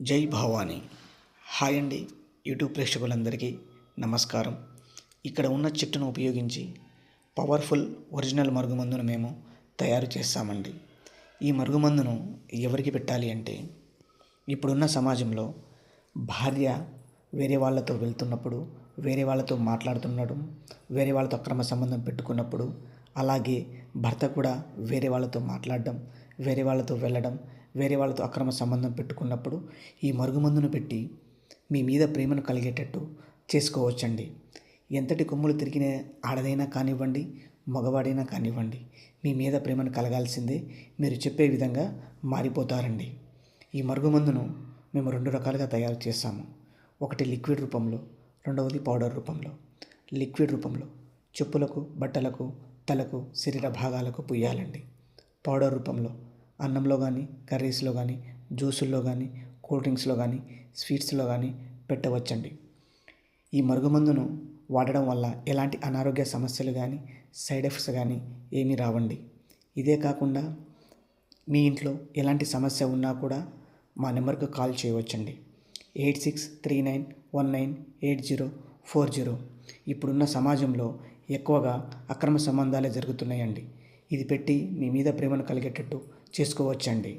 జై భవానీ. హాయ్ అండి. యూట్యూబ్ ప్రేక్షకులందరికీ నమస్కారం. ఇక్కడ ఉన్న చెట్టును ఉపయోగించి పవర్ఫుల్ ఒరిజినల్ మరుగుమందును మేము తయారు చేస్తామండి. ఈ మరుగుమందును ఎవరికి పెట్టాలి అంటే ఇప్పుడున్న సమాజంలో భార్య వేరే వాళ్ళతో వెళ్తున్నప్పుడు వేరే వాళ్ళతో మాట్లాడుతుండడం వేరే వాళ్ళతో అక్రమ సంబంధం పెట్టుకున్నప్పుడు అలాగే భర్త కూడా వేరే వాళ్ళతో మాట్లాడడం వేరే వాళ్ళతో వెళ్ళడం వేరే వాళ్ళతో అక్రమ సంబంధం పెట్టుకున్నప్పుడు ఈ మరుగుమందును పెట్టి మీ మీద ప్రేమను కలిగేటట్టు చేసుకోవచ్చండి. ఎంతటి కొమ్ములు తిరిగిన ఆడదైనా కానివ్వండి మగవాడైనా కానివ్వండి మీ మీద ప్రేమను కలగాల్సిందే మీరు చెప్పే విధంగా మారిపోతారండి. ఈ మరుగుమందును మేము రెండు రకాలుగా తయారు చేస్తాము. ఒకటి లిక్విడ్ రూపంలో రెండవది పౌడర్ రూపంలో. లిక్విడ్ రూపంలో చెప్పులకు బట్టలకు తలకు శరీర భాగాలకు పుయ్యాలండి. పౌడర్ రూపంలో అన్నంలో కానీ కర్రీస్లో కానీ జ్యూసుల్లో కానీ కూల్ డ్రింక్స్లో కానీ స్వీట్స్లో కానీ పెట్టవచ్చండి. ఈ మరుగుమందును వాడడం వల్ల ఎలాంటి అనారోగ్య సమస్యలు కానీ సైడ్ ఎఫెక్ట్స్ కానీ ఏమీ రావండి. ఇదే కాకుండా మీ ఇంట్లో ఎలాంటి సమస్య ఉన్నా కూడా మా నెంబర్కు call చేయవచ్చండి. Eight six three nine one nine eight zero four zero. ఇప్పుడున్న సమాజంలో ఎక్కువగా అక్రమ సంబంధాలే జరుగుతున్నాయండి. ఇది పెట్టి మీ మీద ప్రేమను కలిగేటట్టు చేసుకోవచ్చండి.